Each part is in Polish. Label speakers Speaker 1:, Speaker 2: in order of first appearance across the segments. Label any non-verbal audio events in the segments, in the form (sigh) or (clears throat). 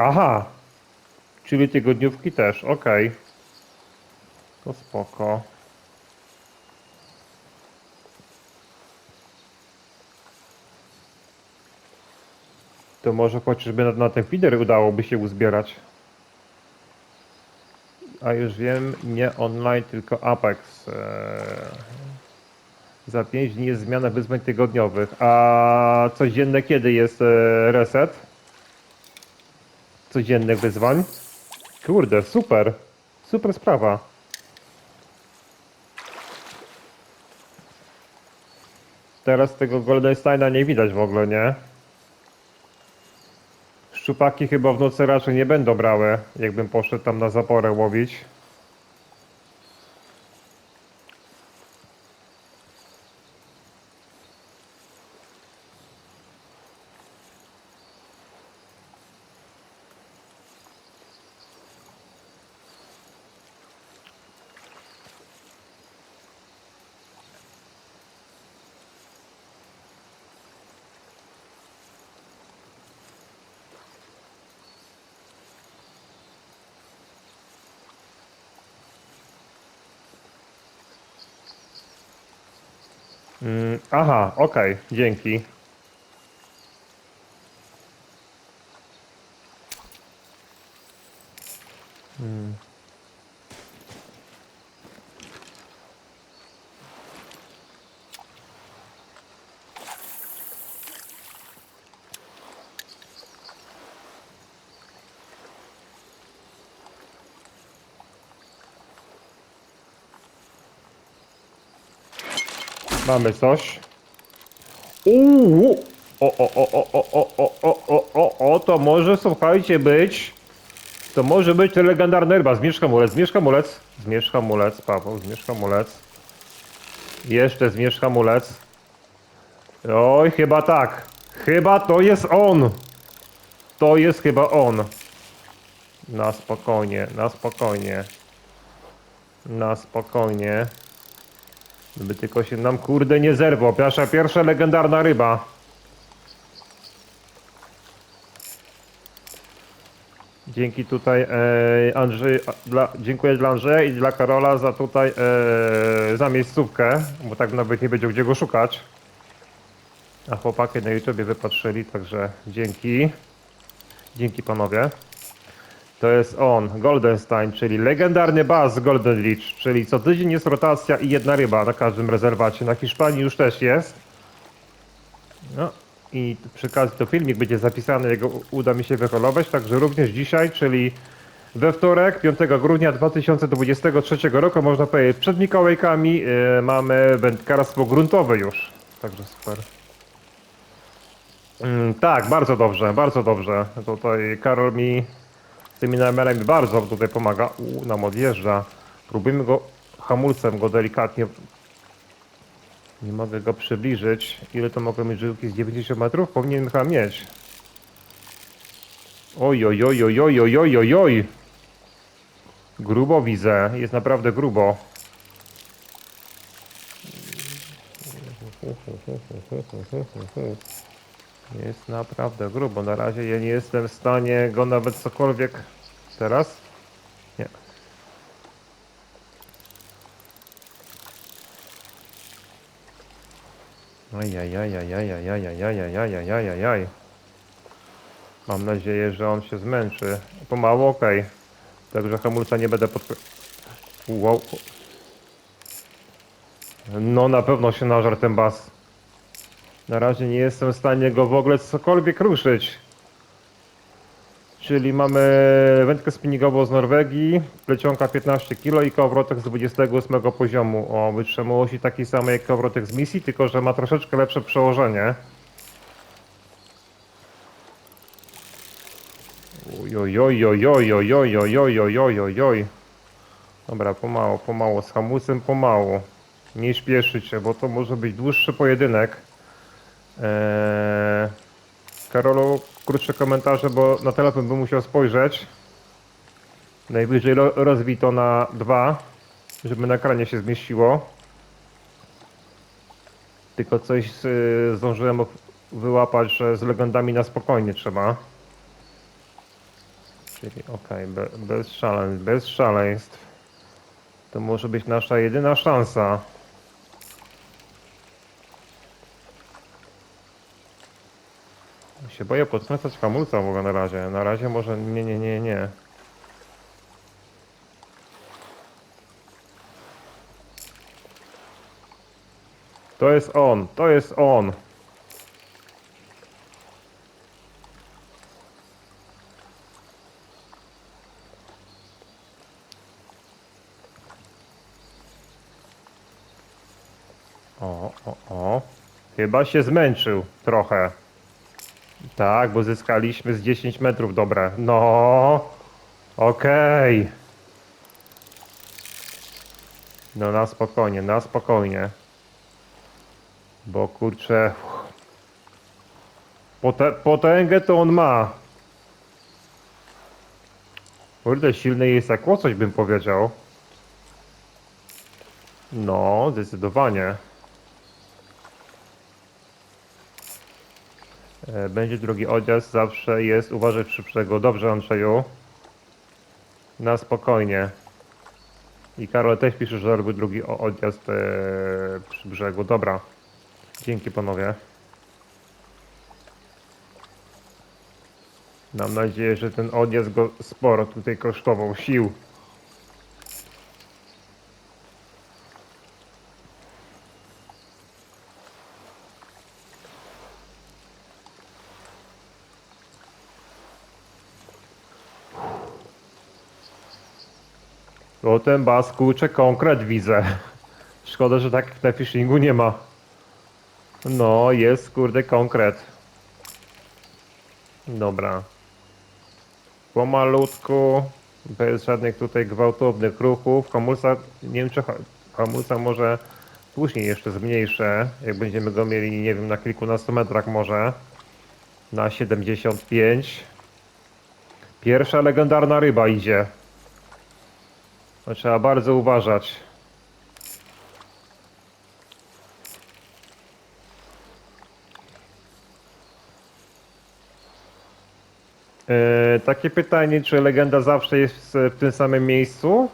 Speaker 1: Aha. Czyli tygodniówki też, okej. To spoko. To może chociażby na, na ten feeder udałoby się uzbierać. A już wiem, nie online, tylko Apex. Eee, za 5 dni jest zmiana wyzwań tygodniowych. A codzienne kiedy jest e, reset? Codziennych wyzwań? Kurde, super. Super sprawa. Teraz tego Goldensteina nie widać w ogóle, nie? Szczupaki chyba w nocy raczej nie będą brały, jakbym poszedł tam na zaporę łowić. Mm, aha, okej, dzięki. Mm. Mamy coś. Uuu! O, o, o, o, o, o, o, o, o, o, o, to może, słuchajcie, być... To może być legendarny ryba. Zmierz hamulec, zmierz hamulec. Zmierz hamulec, Paweł, zmierz hamulec. Jeszcze zmierz hamulec. Oj, chyba tak. Chyba to jest on. To jest chyba on. Na spokojnie, na spokojnie. Na spokojnie. Gdyby tylko się nam kurde nie zerwał. Pierwsza, pierwsza legendarna ryba. Dzięki tutaj e, Andrzej, dla, dziękuję dla Andrzeja i dla Karola za tutaj e, za miejscówkę, bo tak nawet nie będzie gdzie go szukać. A chłopaki na YouTubie wypatrzyli, także dzięki. Dzięki panowie. To jest on, Goldenstein, czyli legendarny baz Golden Leech, czyli co tydzień jest rotacja i jedna ryba na każdym rezerwacie. Na Hiszpanii już też jest. No i przy okazji to filmik będzie zapisany, jego uda mi się wyholować, także również dzisiaj, czyli we wtorek, 5 grudnia 2023 roku, można powiedzieć przed Mikołajkami, yy, mamy wędkarstwo gruntowe już. Także super. Mm, tak, bardzo dobrze, bardzo dobrze. Tutaj Karol mi tymi namelami bardzo tutaj pomaga. U, nam odjeżdża. Próbujmy go hamulcem go delikatnie. Nie mogę go przybliżyć. Ile to mogą mieć żyłki z 90 metrów? Powinien chyba mieć. Oj, oj, oj, oj, oj, oj, oj, oj, oj. Grubo widzę. Jest naprawdę grubo. Jest naprawdę grubo. Na razie ja nie jestem w stanie go nawet cokolwiek teraz. Nie. Ajajajajajajajajajajajajajajajaj. Mam nadzieję, że on się zmęczy. Pomału, okej. Także hamulca nie będę. No na pewno się nażar ten bas. Na razie nie jestem w stanie go w ogóle cokolwiek ruszyć. Czyli mamy wędkę spinningową z Norwegii, plecionka 15 kg i kołowrotek z 28 poziomu o wytrzymałości takiej samej jak kołowrotek z misji, tylko że ma troszeczkę lepsze przełożenie. Oj, oj, oj, oj, oj, oj, oj, oj, oj, oj, oj, oj, oj. Dobra, pomału, pomału, z hamulcem pomału. Nie śpieszyć się, bo to może być dłuższy pojedynek. Eee, Karolu, krótsze komentarze, bo na telefon bym musiał spojrzeć. Najwyżej ro- rozwij to na dwa, żeby na ekranie się zmieściło. Tylko coś y, zdążyłem wyłapać, że z legendami na spokojnie trzeba. Czyli okej, be, bez szaleństw, bez szaleństw. To może być nasza jedyna szansa. Się boję podkręcać hamulca w ogóle na razie. Na razie może nie, nie, nie, nie. To jest on, to jest on. O, o, o. Chyba się zmęczył trochę. Tak, bo zyskaliśmy z 10 metrów dobre. No, okej. No na spokojnie, na spokojnie. Bo kurczę... Potę potęgę to on ma. Kurde, silny jest jak łosoś bym powiedział. No, zdecydowanie. Będzie drugi odjazd, zawsze jest, uważaj przy brzegu. Dobrze, Andrzeju. Na spokojnie. I Karol też pisze, że robi drugi odjazd e, przy brzegu. Dobra. Dzięki panowie. Mam nadzieję, że ten odjazd go sporo tutaj kosztował sił. Ten bas kurczę konkret widzę. Szkoda, że tak na fishingu nie ma. No, jest kurde konkret. Dobra. Pomalutku, bez żadnych tutaj gwałtownych ruchów. Hamulca, nie wiem czy ha- hamulca może później jeszcze zmniejszę, jak będziemy go mieli, nie wiem, na kilkunastu metrach może. Na 75. Pierwsza legendarna ryba idzie. To trzeba bardzo uważać. E, takie pytanie, czy legenda zawsze jest w tym samym miejscu?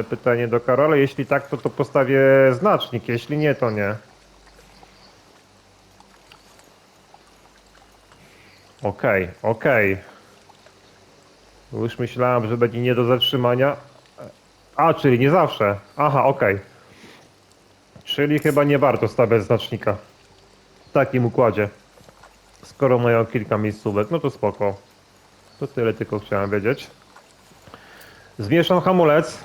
Speaker 1: E, pytanie do Karola. Jeśli tak, to to postawię znacznik. Jeśli nie, to nie. Okej, okej. Już myślałem, że będzie nie do zatrzymania. A, czyli nie zawsze. Aha, okej. Czyli chyba nie warto stawiać znacznika. W takim układzie. Skoro mają kilka miejscówek, no to spoko. To tyle tylko chciałem wiedzieć. Zwieszam hamulec.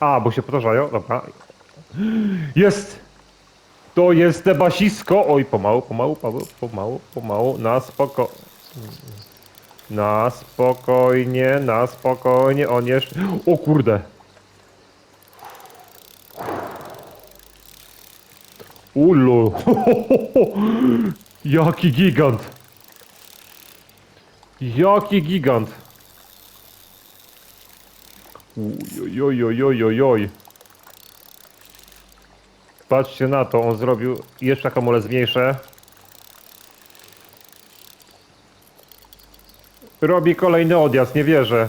Speaker 1: A, bo się powtarzają, dobra. Jest! To jest te basisko. Oj, pomału, pomału, pomału, pomału, pomału. Na spoko... Na spokojnie, na spokojnie. On jeszcze... O kurde! Ulu! (laughs) Jaki gigant! Jaki gigant! Ojojojojojoj. Patrzcie na to, on zrobił jeszcze hamulec zmniejszę. Robi kolejny odjazd, nie wierzę.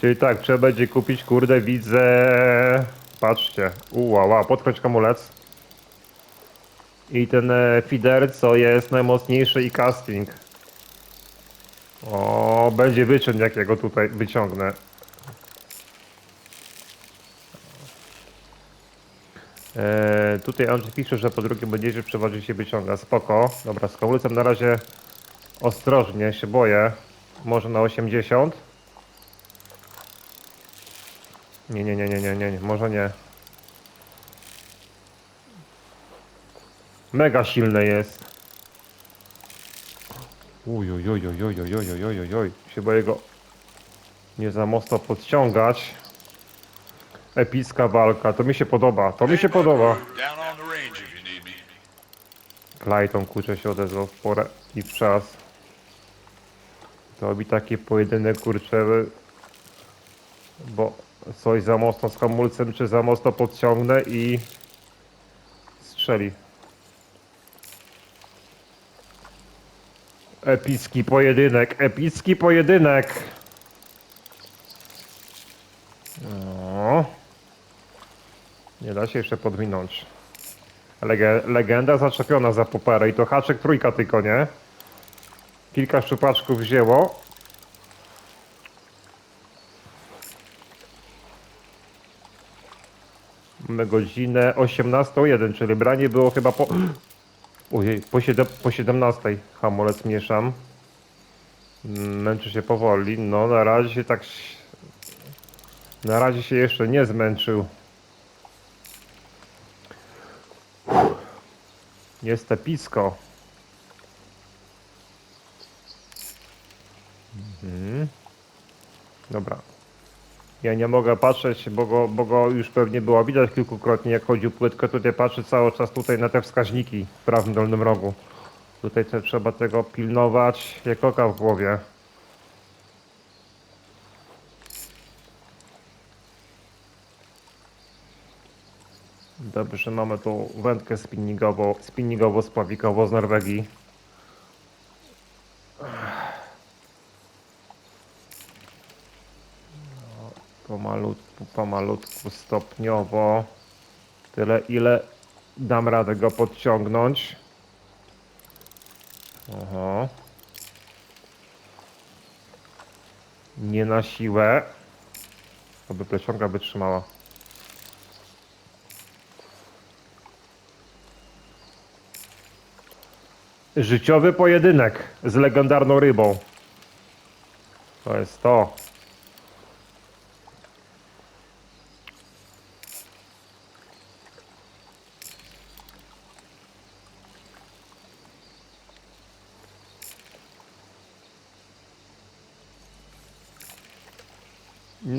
Speaker 1: Czyli tak, trzeba będzie kupić, kurde, widzę... Patrzcie, uła, podchodź hamulec. I ten e, feeder, co jest najmocniejszy i casting. O, będzie wyczyn, jakiego tutaj wyciągnę. E, tutaj Andrzej pisze, że po drugie będziecie przewodzić się wyciąga. Spoko. Dobra, z hamulcem na razie ostrożnie, się boję. Może na 80. Nie, nie, nie, nie, nie, nie, nie, może nie. Mega silne jest. Uj, uj, uj, uj, uj, uj, uj, uj, uj, uj. Się go nie za mocno podciągać. Epicka walka, to mi się podoba, to mi się podoba.
Speaker 2: Down on the range if you need me.
Speaker 1: Clayton kurczę się odezwał w porę i w czas. To robi taki pojedynek kurczę, bo coś za mocno z hamulcem, czy za mocno podciągnę i strzeli. Epicki pojedynek, epicki pojedynek. No. Nie da się jeszcze podwinąć. Lege legenda zaczepiona za poperę i to haczek trójka tylko, nie? Kilka szczupaczków wzięło. Mamy godzinę 18.01, czyli branie było chyba po... (clears throat) Ojej, po, siedem, po 17 hamulec mieszam. Męczy się powoli. No na razie tak... Na razie się jeszcze nie zmęczył. Jest epicko. Mhm. Dobra. Ja nie mogę patrzeć, bo go, bo go już pewnie było widać kilkukrotnie, jak chodził płytko. Tutaj patrzę cały czas tutaj na te wskaźniki w prawym dolnym rogu. Tutaj trzeba tego pilnować jak oka w głowie. Dobrze, mamy tu wędkę spinningową, spinningowo-spławikową z Norwegii. Pomalutku, pomalutku, stopniowo. Tyle, ile dam radę go podciągnąć. Oho. Nie na siłę. Aby plecionka wytrzymała. Życiowy pojedynek z legendarną rybą. To jest to.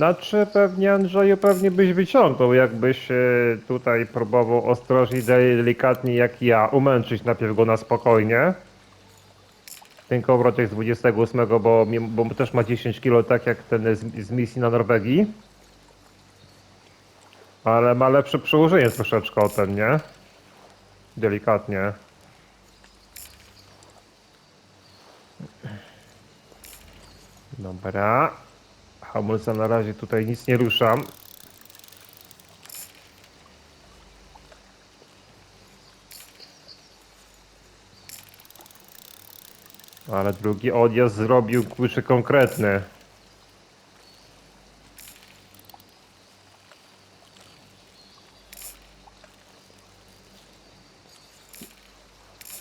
Speaker 1: Znaczy pewnie Andrzeju pewnie byś wyciągnął, jakbyś e, tutaj próbował ostrożnie, delikatnie jak ja, umęczyć najpierw go na spokojnie. Ten kołowrotek z 28, bo, bo też ma 10 kg, tak jak ten z, z misji na Norwegii. Ale ma lepsze przełożenie troszeczkę o ten, nie? Delikatnie. Dobra. Hamulca na razie tutaj nic nie ruszam. Ale drugi odjazd zrobił kurczę konkretny.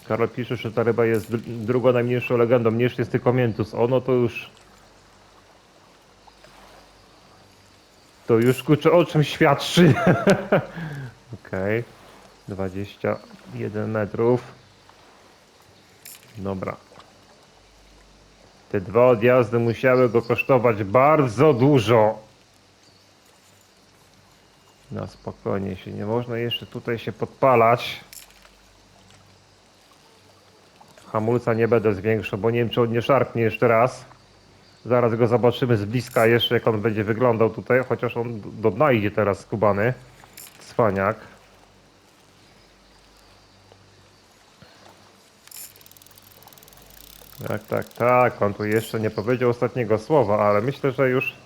Speaker 1: Karol pisze, że ta ryba jest dr- drugą najmniejszą legendą. Mniejszy jest tylko Miętus. Ono to już... To już kurczę o czym świadczy. (laughs) Okej. 21 metrów. Dobra. Te dwa odjazdy musiały go kosztować bardzo dużo. Na spokojnie się, nie można jeszcze tutaj się podpalać. Hamulca nie będę zwiększał, bo nie wiem czy on nie szarpnie jeszcze raz. Zaraz go zobaczymy z bliska jeszcze jak on będzie wyglądał tutaj, chociaż on do dna idzie teraz skubany. Cwaniak. Tak, tak, tak. On tu jeszcze nie powiedział ostatniego słowa, ale myślę, że już.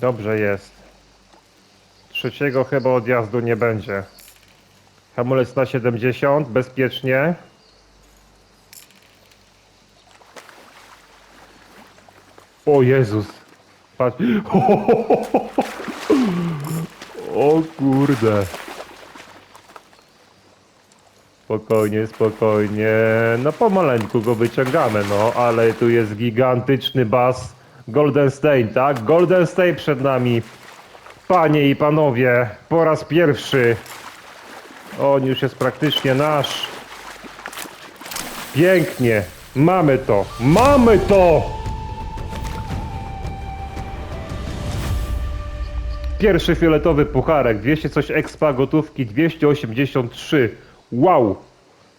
Speaker 1: Dobrze jest. Trzeciego chyba odjazdu nie będzie. Hamulec na 70, bezpiecznie. O Jezus. Patrz. (laughs) O kurde. Spokojnie, spokojnie. No pomaleńku go wyciągamy, no, ale tu jest gigantyczny bas Golden Stain, tak? Golden Stain przed nami. Panie i panowie, po raz pierwszy. On już jest praktycznie nasz. Pięknie. Mamy to. Mamy to! Pierwszy fioletowy pucharek, 200 coś expa gotówki, 283. Wow!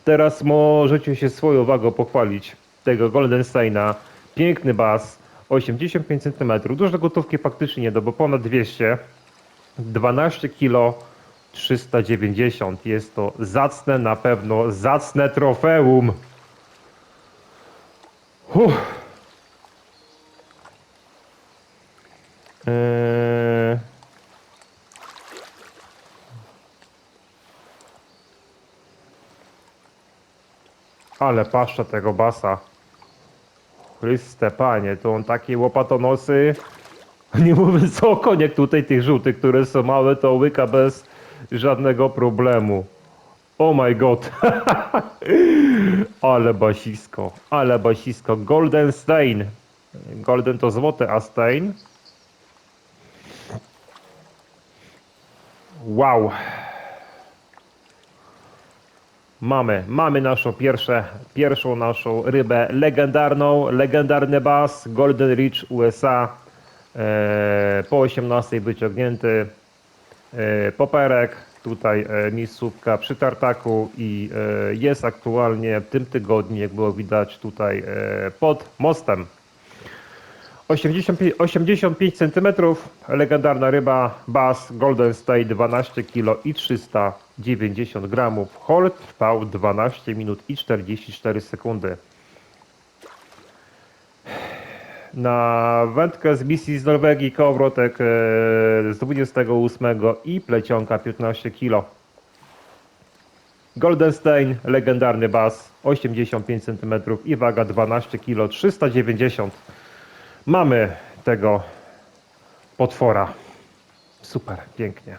Speaker 1: Teraz możecie się swoją wagą pochwalić. Tego Golden Steina. Piękny bas, 85 cm. Dużo gotówki faktycznie nie do, bo ponad 200. 12 kg 390. Jest to zacne, na pewno zacne trofeum. Uff. Eee... Ale paszcza tego basa. Chryste panie, to on takie łopatonosy. (laughs) Nie mówiąc o koniek tutaj tych żółtych, które są małe, to łyka bez żadnego problemu. Oh my god. (laughs) ale basisko, ale basisko. Golden Stain. Golden to złote, a Stain? Wow. Mamy, mamy naszą pierwsze, pierwszą naszą rybę legendarną, legendarny bas Golden Ridge USA e, po 18 wyciągnięty e, poperek, tutaj e, miejscówka przy tartaku i e, jest aktualnie w tym tygodniu, jak było widać tutaj e, pod mostem. 85, 85 cm, legendarna ryba Bass Golden State 12 kg i 390 gramów. Hold trwał 12 minut i 44 sekundy. Na wędkę z misji z Norwegii kołowrotek e, z 28 i plecionka 15 kg. Golden Stain, legendarny bas, 85 cm i waga 12 kg 390 Mamy tego potwora. Super, pięknie.